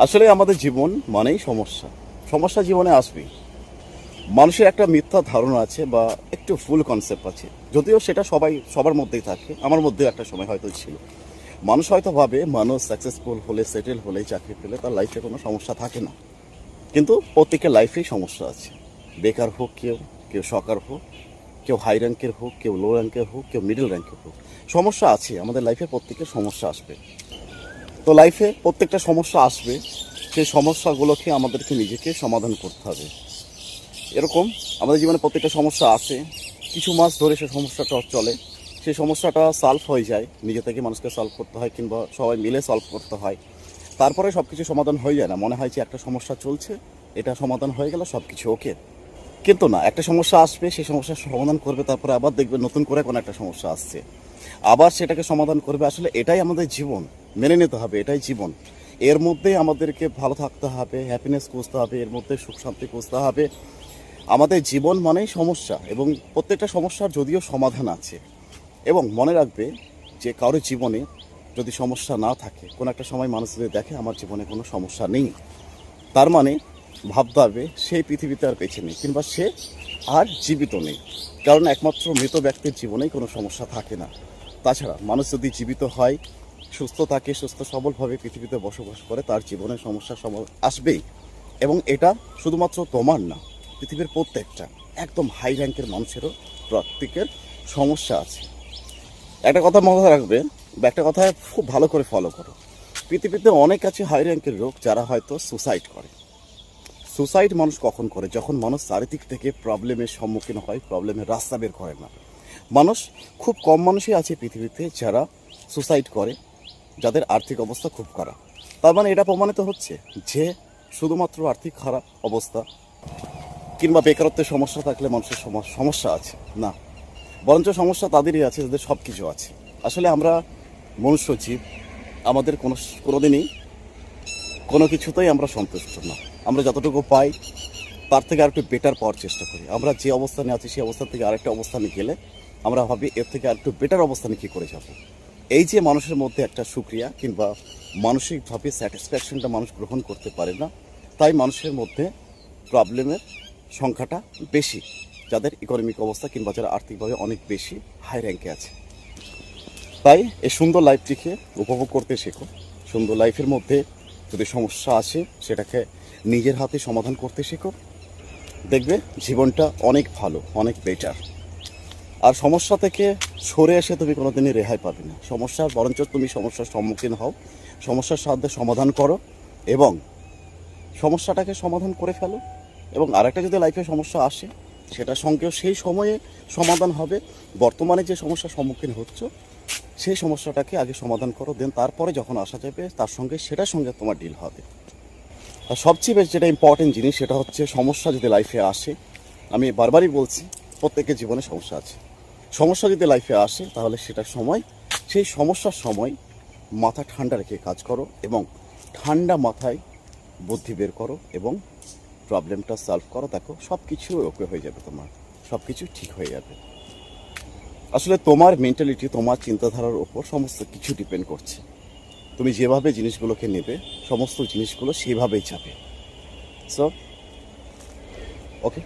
আসলে আমাদের জীবন মানেই সমস্যা। সমস্যা জীবনে আসবেই। মানুষের একটা মিথ্যা ধারণা আছে বা একটু ফুল কনসেপ্ট আছে। যদিও সেটা সবাই, সবার মধ্যেই থাকে। আমার মধ্যেও একটা সময় হয়তো ছিল। মানুষ হয়তো ভাবে মানুষ সাকসেসফুল হলে সেটেল হলে চাকরি পেলে তার লাইফে কোনো সমস্যা থাকে না। কিন্তু প্রত্যেকের লাইফেই সমস্যা আছে। বেকার হোক কেউ কেউ সকার হোক, কেউ হাই র্যাঙ্কের হোক, কেউ লো র্যাঙ্কের হোক, কেউ মিডল র্যাঙ্কের হোক। সমস্যা আছে। আমাদের লাইফে প্রত্যেকের সমস্যা আসবে। তো লাইফে প্রত্যেকটা সমস্যা আসবে, সেই সমস্যাগুলোকে আমাদেরকে নিজেকে সমাধান করতে হবে। এরকম আমাদের জীবনে প্রত্যেকটা সমস্যা আছে, কিছু মাস ধরে সেই সমস্যাটা চলে, সেই সমস্যাটা সলভ হয়ে যায়, নিজে থেকে মানুষকে সলভ করতে হয় কিংবা সবাই মিলে সলভ করতে হয়। তারপরে সব কিছু সমাধান হয়ে যায় না, মনে হয় যে একটা সমস্যা চলছে, এটা সমাধান হয়ে গেল সব কিছু ওকে কিন্তু না, একটা সমস্যা আসবে, সেই সমস্যার সমাধান করবে, তারপরে আবার দেখবে নতুন করে কোনো একটা সমস্যা আসছে। আবার সেটাকে সমাধান করবে, আসলে এটাই আমাদের জীবন। মেনে নিতে হবে, এটাই জীবন। এর মধ্যে আমাদেরকে ভালো থাকতে হবে হ্যাপিনেস খুঁজতে হবে, এর মধ্যে সুখ শান্তি খুঁজতে হবে। আমাদের জীবন মানেই সমস্যা এবং প্রত্যেকটা সমস্যার যদিও সমাধান আছে। এবং মনে রাখবে যে কারোর জীবনে যদি সমস্যা না থাকে, কোনো একটা সময় মানুষ যদি দেখে, আমার জীবনে কোনো সমস্যা নেই। তার মানে ভাবতে হবে সেই পৃথিবীতে আর বেঁচে নেই কিংবা সে আর জীবিত নেই। কারণ একমাত্র মৃত ব্যক্তির জীবনেই কোনো সমস্যা থাকে না। তাছাড়া মানুষ যদি জীবিত হয় সুস্থ থাকে, সুস্থ সবলভাবে পৃথিবীতে বসবাস করে, তার জীবনে সমস্যা সম- আসবেই। এবং এটা শুধুমাত্র তোমার না, পৃথিবীর প্রত্যেকটা, একদম হাই র্যাঙ্কের মানুষেরও প্রত্যেকের সমস্যা আছে। একটা কথা মাথায় রাখবে, বা একটা কথা খুব ভালো করে ফলো করো। পৃথিবীতে অনেক আছে হাই র্যাঙ্কের লোক যারা হয়তো সুসাইড করে। সুসাইড মানুষ কখন করে? যখন মানুষ চারিদিক থেকে প্রবলেমের সম্মুখীন হয় প্রবলেমের রাস্তা বের করে না। মানুষ, খুব কম মানুষই আছে পৃথিবীতে যারা সুসাইড করে। যাদের আর্থিক অবস্থা খুব খারাপ। তার মানে এটা প্রমাণিত হচ্ছে যে শুধুমাত্র আর্থিক খারাপ অবস্থা কিংবা বেকারত্বের সমস্যা থাকলে মানুষের সম- সমস্যা আছে, না। বরঞ্চ সমস্যা তাদেরই আছে যাদের সব কিছু আছে। আসলে আমরা মনুষ্য জীব, আমাদের কোনো কোনোদিনই কোনো কিছুতেই আমরা সন্তুষ্ট না। আমরা যতটুকু পাই তার থেকে আরেকটু বেটার পাওয়ার চেষ্টা করি। আমরা যে অবস্থানে আছি, সেই অবস্থান থেকে আরেকটা অবস্থানে গেলে আমরা ভাবি এর থেকে আরেকটু বেটার অবস্থানে কী করে যাব? এই যে মানুষের মধ্যে একটা সুক্রিয়া কিংবা মানসিকভাবে স্যাটিসফ্যাকশনটা মানুষ গ্রহণ করতে পারে না, তাই মানুষের মধ্যে প্রবলেমের সংখ্যাটা বেশি, যাদের ইকোনমিক অবস্থা কিংবা যারা আর্থিকভাবে অনেক বেশি হাই র্যাঙ্কে আছে। তাই এই সুন্দর লাইফটিকে উপভোগ করতে শেখো। সুন্দর লাইফের মধ্যে যদি সমস্যা আসে, সেটাকে নিজের হাতে সমাধান করতে শেখো। দেখবে জীবনটা অনেক ভালো, অনেক বেটার আর সমস্যা থেকে সরে এসে তুমি কোনোদিনই রেহাই পাবে না। সমস্যার বরঞ্চ তুমি সমস্যার সম্মুখীন হও। সমস্যার সাহায্যে সমাধান করো এবং সমস্যাটাকে সমাধান করে ফেলো। এবং আরেকটা যদি লাইফে সমস্যা আসে, সেটার সঙ্গেও সেই সময়ে সমাধান হবে। বর্তমানে যে সমস্যার সম্মুখীন হচ্ছ, সেই সমস্যাটাকে আগে সমাধান করো। দেন তারপরে যখন আসা যাবে, তার সঙ্গে সেটার সঙ্গে তোমার ডিল হবে। আর সবচেয়ে বেশি যেটা ইম্পর্টেন্ট জিনিস, সেটা হচ্ছে সমস্যা যদি লাইফে আসে, আমি বারবারই বলছি, প্রত্যেকের জীবনে সমস্যা আছে। সমস্যা যদি লাইফে আসে, তাহলে সেটার সময়, সেই সমস্যার সময় মাথা ঠান্ডা রেখে কাজ করো এবং ঠান্ডা মাথায় বুদ্ধি বের করো এবং প্রবলেমটা সলভ করো। দেখো সব কিছু ওকে হয়ে যাবে তোমার সব কিছু ঠিক হয়ে যাবে। আসলে তোমার মেন্টালিটি তোমার চিন্তাধারার ওপর সমস্ত কিছু ডিপেন্ড করছে। তুমি যেভাবে জিনিসগুলোকে নেবে, সমস্ত জিনিসগুলো সেভাবেই যাবে। So okay